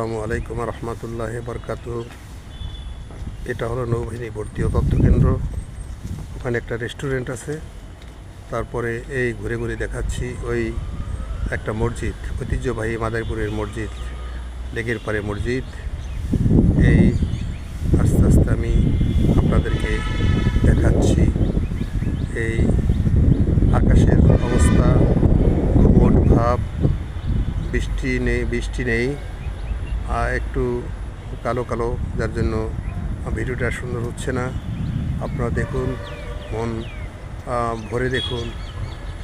আসসালামু আলাইকুম রহমতুল্লাহ বরকাত এটা হলো নৌবাহিনী ভর্তি ও তথ্য কেন্দ্র। ওখানে একটা রেস্টুরেন্ট আছে। তারপরে এই ঘুরে ঘুরে দেখাচ্ছি ওই একটা মসজিদ, ঐতিহ্যবাহী মাদারীপুরের মসজিদ, লেগের পারে মসজিদ। এই আস্তে আস্তে আমি আপনাদেরকে দেখাচ্ছি। এই আকাশের অবস্থা ভাব, বৃষ্টি নেই বৃষ্টি নেই। একটু কালো কালো, যার জন্য ভিডিওটা সুন্দর হচ্ছে না। আপনারা দেখুন, মন ভরে দেখুন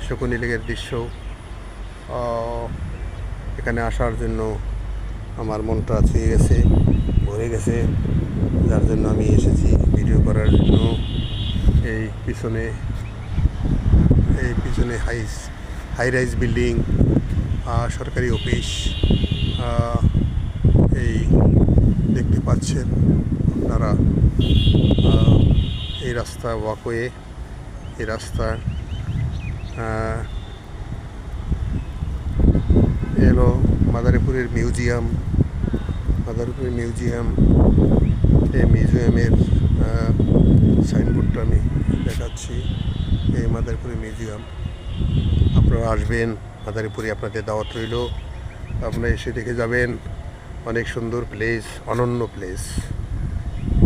শকুনি লেগের দৃশ্য। এখানে আসার জন্য আমার মনটা ছুঁয়ে গেছে, ভরে গেছে। যার জন্য আমি এসেছি ভিডিও করার জন্য। এই পিছনে এই পিছনে হাই হাই রাইজ বিল্ডিং সরকারি অফিস এই দেখতে পাচ্ছেন আপনারা এই রাস্তা ওয়াকওয়ে, এই রাস্তা এলো মাদারীপুরের মিউজিয়াম মাদারীপুরের মিউজিয়াম, এই মিউজিয়ামের সাইনবোর্ডটা আমি দেখাচ্ছি, এই মাদারীপুরের মিউজিয়াম। আপনারা আসবেন, মাদারীপুরে আপনাদের দাওয়াত রইল, আপনারা এসে দেখে যাবেন। অনেক সুন্দর প্লেস অনন্য প্লেস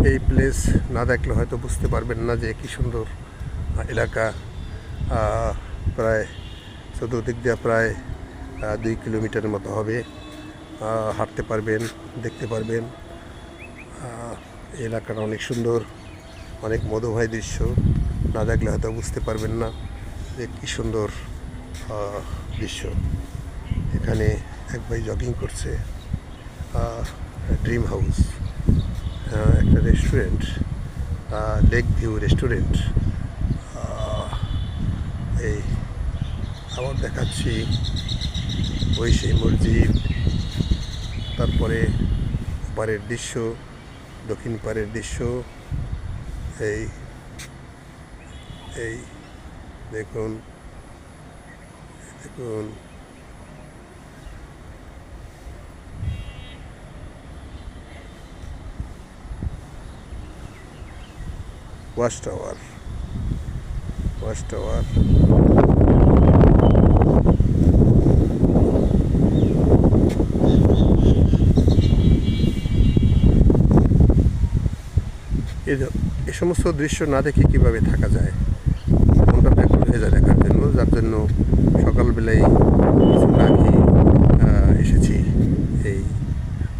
এই প্লেস না দেখলে হয়তো বুঝতে পারবেন না যে কী সুন্দর এলাকা। প্রায় চতুর্দিক দিয়ে প্রায় দুই কিলোমিটারের মতো হবে। হাঁটতে পারবেন, দেখতে পারবেন। এলাকাটা অনেক সুন্দর, অনেক মধুময় দৃশ্য। না দেখলে হয়তো বুঝতে পারবেন না যে কী সুন্দর দৃশ্য। এখানে এক ভাই জগিং করছে। ড্রিম হাউস একটা রেস্টুরেন্ট লেক ভিউ রেস্টুরেন্ট এই আবার দেখাচ্ছি ওই সেই মসজিদ, তারপরে পাড়ের দৃশ্য, দক্ষিণ পাড়ের দৃশ্য, এই এই, দেখুন দেখুন ওয়াচ টাওয়ার ওয়াচ টাওয়ার যে- সমস্ত দৃশ্য না দেখে কীভাবে থাকা যায়? মনটা ব্যাকুল হয়ে যায় দেখার জন্য, যার জন্য সকালবেলায়